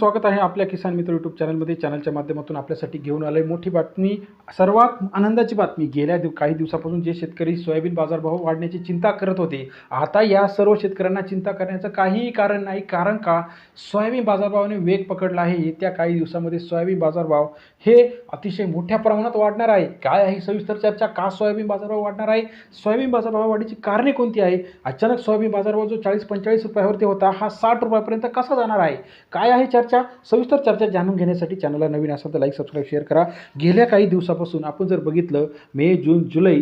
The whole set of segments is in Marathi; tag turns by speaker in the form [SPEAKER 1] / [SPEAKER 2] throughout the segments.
[SPEAKER 1] स्वागत आहे आपल्या किसान मित्र यूट्यूब चॅनलमध्ये चॅनलच्या माध्यमातून आपल्यासाठी घेऊन आलोय मोठी बातमी. सर्वात आनंदाची बातमी गेल्या दिव काही दिवसापासून जे शेतकरी सोयाबीन बाजारभाव वाढण्याची चिंता करत होते आता या सर्व शेतकऱ्यांना चिंता करण्याचं काहीही कारण नाही. कारण का? सोयाबीन बाजारभावाने वेग पकडला आहे. येत्या काही दिवसामध्ये सोयाबीन बाजारभाव हे अतिशय मोठ्या प्रमाणात वाढणार आहे. काय आहे? सविस्तर चर्चा. का सोयाबीन बाजारभाव वाढणार आहे? सोयाबीन बाजारभाव वाढीची कारणे कोणती आहे? अचानक सोयाबीन बाजारभाव जो चाळीस पंचेचाळीस रुपयावरती होता हा साठ रुपयापर्यंत कसा जाणार आहे? काय आहे चर्चा? सविस्तर चर्चा जाणून घेण्यासाठी चॅनलला नवीन असाल तर लाईक सबस्क्राईब शेअर करा. गेल्या काही दिवसापासून आपण जर बघितलं मे जून जुलै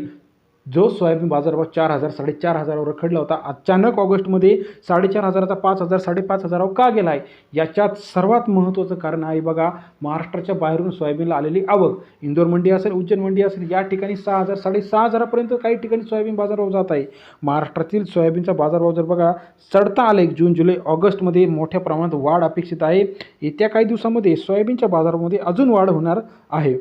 [SPEAKER 1] जो सोयाबीन बाजारभाव चार हजार साडेचार हजारावर रखडला होता अचानक ऑगस्टमध्ये साडेचार हजाराचा पाच हजार साडेपाच हजारावर का गेला आहे याच्यात सर्वात महत्त्वाचं कारण आहे बघा महाराष्ट्राच्या बाहेरून सोयाबीनला आलेली आवक. इंदोर मंडी असेल उज्जैन मंडी असेल या ठिकाणी सहा हजार साडेसहा हजारापर्यंत काही ठिकाणी सोयाबीन बाजारभाव जात आहे. महाराष्ट्रातील सोयाबीनचा बाजारभाव जर बघा चढता आले जून जुलै ऑगस्टमध्ये मोठ्या प्रमाणात वाढ अपेक्षित आहे. येत्या काही दिवसामध्ये सोयाबीनच्या बाजारामध्ये अजून वाढ होणार आहे.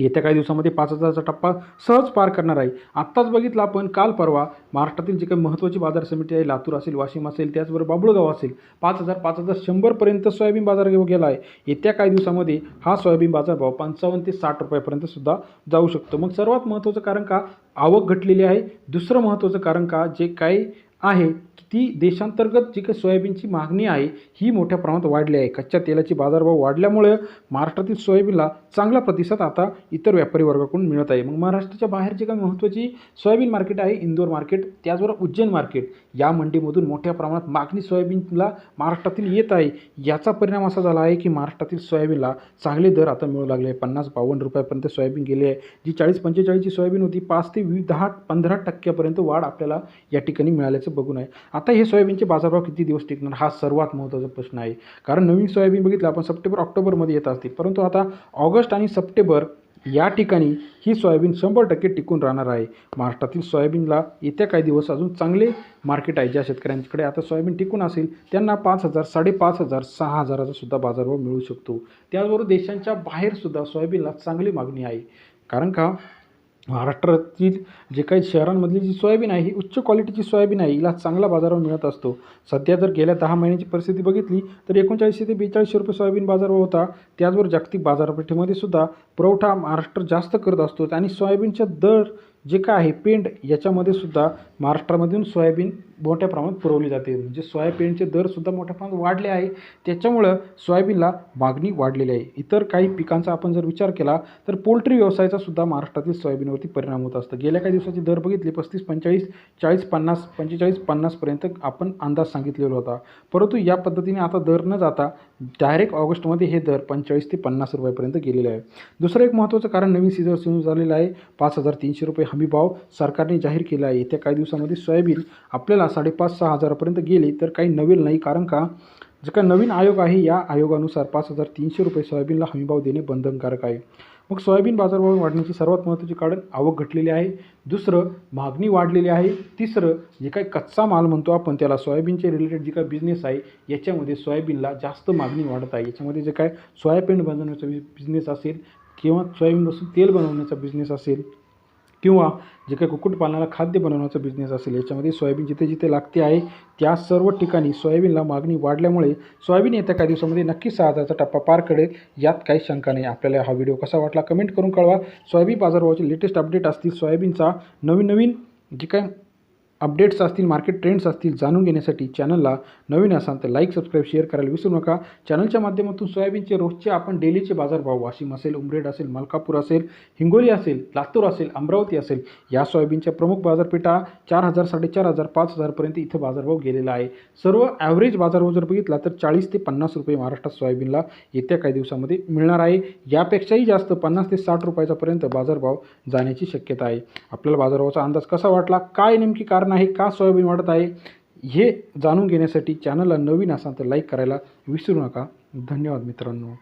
[SPEAKER 1] येत्या काही दिवसामध्ये पाच हजाराचा टप्पा सहज पार करणार आहे. आत्ताच बघितलं आपण काल परवा महाराष्ट्रातील जी काही महत्त्वाची बाजार समिती आहे लातूर असेल वाशिम असेल त्याचबरोबर बाबुळगाव असेल पाच हजार पाच हजार शंभरपर्यंत सोयाबीन बाजार घेऊ गेला आहे. येत्या काही दिवसामध्ये हा सोयाबीन बाजार भाव पंचावन्न ते साठ रुपयापर्यंत सुद्धा जाऊ शकतो. मग सर्वात महत्त्वाचं कारण का? आवक घटलेली आहे. दुसरं महत्त्वाचं कारण का? जे काही आहे ती देशांतर्गत जी काही सोयाबीनची मागणी आहे ही मोठ्या प्रमाणात वाढली आहे. कच्च्या तेलाची बाजारभाव वाढल्यामुळे महाराष्ट्रातील सोयाबीनला चांगला प्रतिसाद आता इतर व्यापारी वर्गाकडून मिळत आहे. मग महाराष्ट्राच्या बाहेर जी काही महत्त्वाची सोयाबीन मार्केट आहे इंदोर मार्केट त्याचबरोबर उज्जैन मार्केट या मंडीमधून मोठ्या प्रमाणात मागणी सोयाबीनला महाराष्ट्रातील येत आहे. याचा परिणाम असा झाला आहे की महाराष्ट्रातील सोयाबीनला चांगले दर आता मिळू लागले आहे. पन्नास बावन्न रुपयापर्यंत सोयाबीन गेली आहे जी चाळीस पंचेचाळीसची सोयाबीन होती. पाच ते वी दहा पंधरा टक्क्यापर्यंत वाढ आपल्याला या ठिकाणी मिळाल्याचं बघून आहे आता हे सोयाबीनचे बाजारभाव किती दिवस टिकणार? हा सर्वात महत्त्वाचा प्रश्न आहे. कारण नवीन सोयाबीन बघितलं आपण सप्टेंबर ऑक्टोबरमध्ये येत असते परंतु आता ऑगस्ट आणि सप्टेंबर या ठिकाणी ही सोयाबीन शंभर टक्के टिकून राहणार आहे. महाराष्ट्रातील सोयाबीनला येत्या काही दिवस अजून चांगले मार्केट आहे ज्या शेतकऱ्यांकडे आता सोयाबीन टिकून असेल त्यांना पाच हजार साडेपाच हजार सहा हजाराचा सुद्धा बाजारभाव मिळू शकतो. त्याचबरोबर देशांच्या बाहेरसुद्धा सोयाबीनला चांगली मागणी आहे. कारण का? महाराष्ट्रातील जे काही शहरांमधली जी सोयाबीन आहे ही उच्च क्वालिटीची सोयाबीन आहे हिला चांगला बाजारभाव मिळत असतो. सध्या जर गेल्या दहा महिन्याची परिस्थिती बघितली तर एकोणचाळीसशे ते बेचाळीसशे रुपये सोयाबीन बाजारभाव होता. त्याचबरोबर जागतिक बाजारपेठेमध्ये सुद्धा पुरवठा महाराष्ट्र जास्त करत असतो. आणि सोयाबीनच्या दर जे काय आहे पेंड याच्यामध्ये सुद्धा महाराष्ट्रामधून सोयाबीन मोठ्या प्रमाणात पुरवली जाते. म्हणजे सोयाबीनचे दरसुद्धा मोठ्या प्रमाणात वाढले आहे. त्याच्यामुळं सोयाबीनला मागणी वाढलेली आहे. इतर काही पिकांचा आपण जर विचार केला तर पोल्ट्री व्यवसायाचा सुद्धा महाराष्ट्रातील सोयाबीनवरती परिणाम होत असतं. गेल्या काही दिवसाचे दर बघितले पस्तीस पंचेचाळीस चाळीस पन्नास पंचेचाळीस पन्नासपर्यंत आपण अंदाज सांगितलेला होता. परंतु या पद्धतीने आता दर न जाता डायरेक्ट ऑगस्टमध्ये हे दर पंचेचाळीस ते पन्नास रुपयापर्यंत गेलेले आहे. दुसरं एक महत्त्वाचं कारण नवीन सीझन सुरू झालेलं आहे. पाच हजार तीनशे रुपये हमीभाव सरकारने जाहीर केला आहे. येत्या काही दिवसामध्ये सोयाबीन आपल्याला साडेपाच सहा हजारापर्यंत गेली तर काही नवीन नाही. कारण का? जे काही नवीन आयोग आहे या आयोगानुसार पाच हजार तीनशे रुपये सोयाबीनला हमीभाव देणे बंधनकारक आहे. मग सोयाबीन बाजारभाव वाढण्याची सर्वात महत्त्वाची कारण आवक घटलेली आहे. दुसरं मागणी वाढलेली आहे. तिसरं जे काही कच्चा माल म्हणतो आपण त्याला सोयाबीनचे रिलेटेड जे काय बिझनेस आहे याच्यामध्ये सोयाबीनला जास्त मागणी वाढत आहे. याच्यामध्ये जे काय सोयाबीन बनवण्याचा बिझनेस असेल किंवा सोयाबीनपासून तेल बनवण्याचा बिझनेस असेल किंवा जे काही कुक्कुटपालनाला खाद्य बनवण्याचा बिझनेस असेल याच्यामध्ये सोयाबीन जिथे जिथे लागते आहे त्या सर्व ठिकाणी सोयाबीनला मागणी वाढल्यामुळे सोयाबीन येत्या काही दिवसामध्ये नक्कीच सहा हजारचा टप्पा पार करेल यात काही शंका नाही. आपल्याला हा व्हिडिओ कसा वाटला कमेंट करून कळवा. सोयाबीन बाजारभावाचे लेटेस्ट अपडेट असतील सोयाबीनचा नवीन नवीन जे काय अपडेट्स असतील मार्केट ट्रेंड्स असतील जाणून घेण्यासाठी चॅनलला नवीन असाल तर लाईक सबस्क्राईब शेअर करायला विसरू नका. चॅनलच्या माध्यमातून सोयाबीनचे रोजचे आपण डेलीचे बाजारभाव वाशिम असेल उमरेड असेल मलकापूर असेल हिंगोली असेल लातूर असेल अमरावती असेल या सोयाबीनच्या प्रमुख बाजारपेठा चार हजार साडेचार हजार पाच हजारपर्यंत इथं बाजारभाव गेलेला आहे. सर्व ॲव्हरेज बाजारभाव जर बघितला तर चाळीस ते पन्नास रुपये महाराष्ट्रात सोयाबीनला येत्या काही दिवसामध्ये मिळणार आहे. यापेक्षाही जास्त पन्नास ते साठ रुपयाचापर्यंत बाजारभाव जाण्याची शक्यता आहे. आपल्याला बाजारभावाचा अंदाज कसा वाटला? काय नेमकी कारण आहे का सोयाबीन वाढत आहे हे जाणून घेण्यासाठी चॅनलला नवीन असाल तर लाईक करायला विसरू नका. धन्यवाद मित्रांनो.